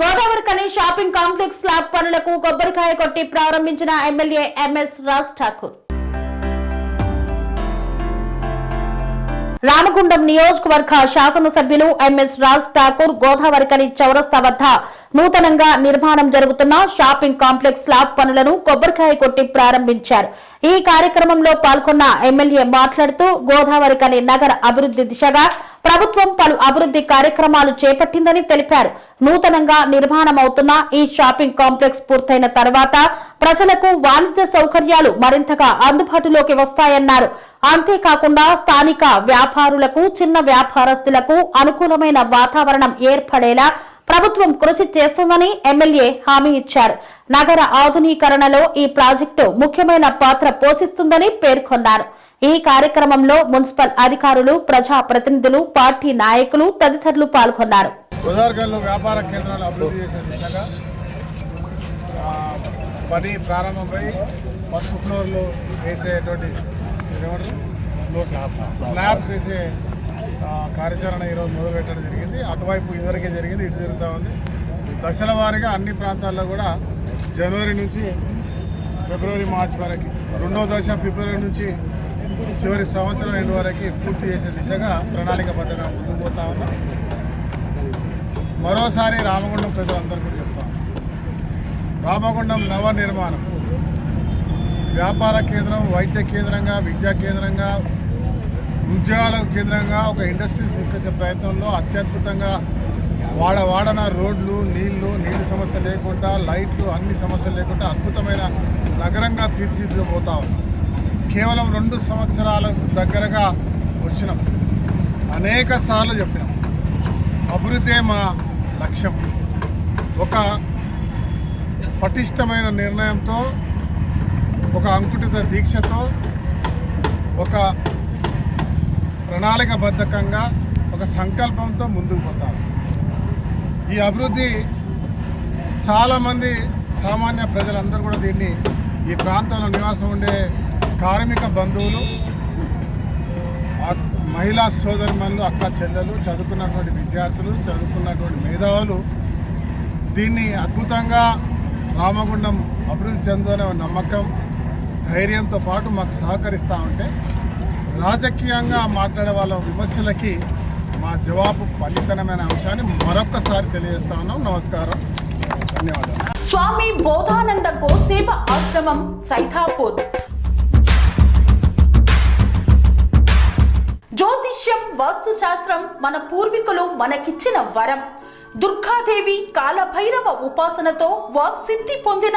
Godavarikhani shopping complex slab పనులకు కొబ్బరికాయ కొట్టి ప్రారంభించిన ఎమ్మెల్యే ఎంఎస్ రాజ్ ఠాకూర్. రామగుండం నియోజకవర్గ శాసనసభ్యులు ఎంఎస్ రాజ్ ఠాకూర్ గోదావరికని చౌరస్తా వద్ద నూతనంగా నిర్మాణం జరుగుతున్న షాపింగ్ కాంప్లెక్స్ స్లాబ్ పనులను కొబ్బరికాయ కొట్టి ప్రారంభించారు. ఈ కార్యక్రమంలో పాల్గొన్న ఎమ్మెల్యే మాట్లాడుతూ గోదావరి కని నగర అభివృద్ధి దిశగా ప్రభుత్వం పలు అభివృద్ధి కార్యక్రమాలు చేపట్టిందని తెలిపారు. నూతనంగా నిర్మాణమవుతున్న ఈ షాపింగ్ కాంప్లెక్స్ పూర్తయిన తర్వాత ప్రజలకు వాణిజ్య సౌకర్యాలు మరింతగా అందుబాటులోకి వస్తాయన్నారు. అంతేకాకుండా స్థానిక వ్యాపారులకు చిన్న వ్యాపారస్తులకు అనుకూలమైన వాతావరణం ఏర్పడేలా ప్రభుత్వం కృషి చేస్తుందని ఎమ్మెల్యే హామీ ఇచ్చారు. నగర ఆధునీకరణలో ఈ ప్రాజెక్టు ముఖ్యమైన పాత్ర పోషిస్తుందని పేర్కొన్నారు. ఈ కార్యక్రమంలో మున్సిపల్ అధికారులు ప్రజా ప్రతినిధులు పార్టీ నాయకులు తదితరులు పాల్గొన్నారు. వ్యాపార కేంద్రాలు అభివృద్ధి చేసే దిశగా పని ప్రారంభమై ఫస్ట్ ఫ్లోర్లో వేసేటువంటి స్లాబ్స్ వేసే కార్యాచరణ ఈరోజు మొదలుపెట్టడం జరిగింది. అటువైపు ఇదివరకే జరిగింది ఇటు జరుగుతూ ఉంది. దశల వారీగా అన్ని ప్రాంతాల్లో కూడా జనవరి నుంచి ఫిబ్రవరి మార్చి వరకు రెండో దశ ఫిబ్రవరి నుంచి చివరి సంవత్సరం ఎండు వరకు పూర్తి చేసే దిశగా ప్రణాళికబద్ధంగా ముందుకు పోతా ఉన్నాం. మరోసారి రామగుండం ప్రజలందరికీ కూడా చెప్తాం రామగుండం నవ నిర్మాణం వ్యాపార కేంద్రం వైద్య కేంద్రంగా విద్యా కేంద్రంగా ఉద్యోగాలకు కేంద్రంగా ఒక ఇండస్ట్రీస్ తీసుకొచ్చే ప్రయత్నంలో అత్యద్భుతంగా వాడ వాడన రోడ్లు నీళ్ళు నీటి సమస్య లేకుండా లైట్లు అన్ని సమస్యలు లేకుండా అద్భుతమైన నగరంగా తీర్చిదిద్దబోతా కేవలం రెండు సంవత్సరాలకు దగ్గరగా వచ్చినాం. అనేక సార్లు చెప్పినాం. అభివృద్ధే మా లక్ష్యం. ఒక పటిష్టమైన నిర్ణయంతో ఒక అంకుటిత దీక్షతో ఒక ప్రణాళికబద్ధకంగా ఒక సంకల్పంతో ముందుకు పోతారు. ఈ అభివృద్ధి చాలామంది సామాన్య ప్రజలందరూ కూడా దీన్ని ఈ ప్రాంతంలో నివాసం ఉండే కార్మిక బంధువులు మహిళా సోదరిమణులు అక్క చెల్లెలు చదువుకున్నటువంటి విద్యార్థులు చదువుకున్నటువంటి మేధావులు దీన్ని అద్భుతంగా రామగుండం అభివృద్ధి చెందనే నమ్మకం ధైర్యంతో పాటు మాకు సహకరిస్తూ ఉంటే రాజకీయంగా మాట్లాడే వాళ్ళ విమర్శలకి మా జవాబు పనితనమైన అంశాన్ని మరొకసారి తెలియజేస్తా ఉన్నాం నమస్కారం. ధన్యవాదాలు. స్వామి బోధానంద గోసేవ ఆశ్రమం సైథాపూర్ జ్యోతిష్యం వాస్తుశాస్త్రం మన పూర్వీకులు మనకిచ్చిన వరం. దుర్గాదేవి కాలభైరవ ఉపాసనతో వాక్సిద్ధి పొందిన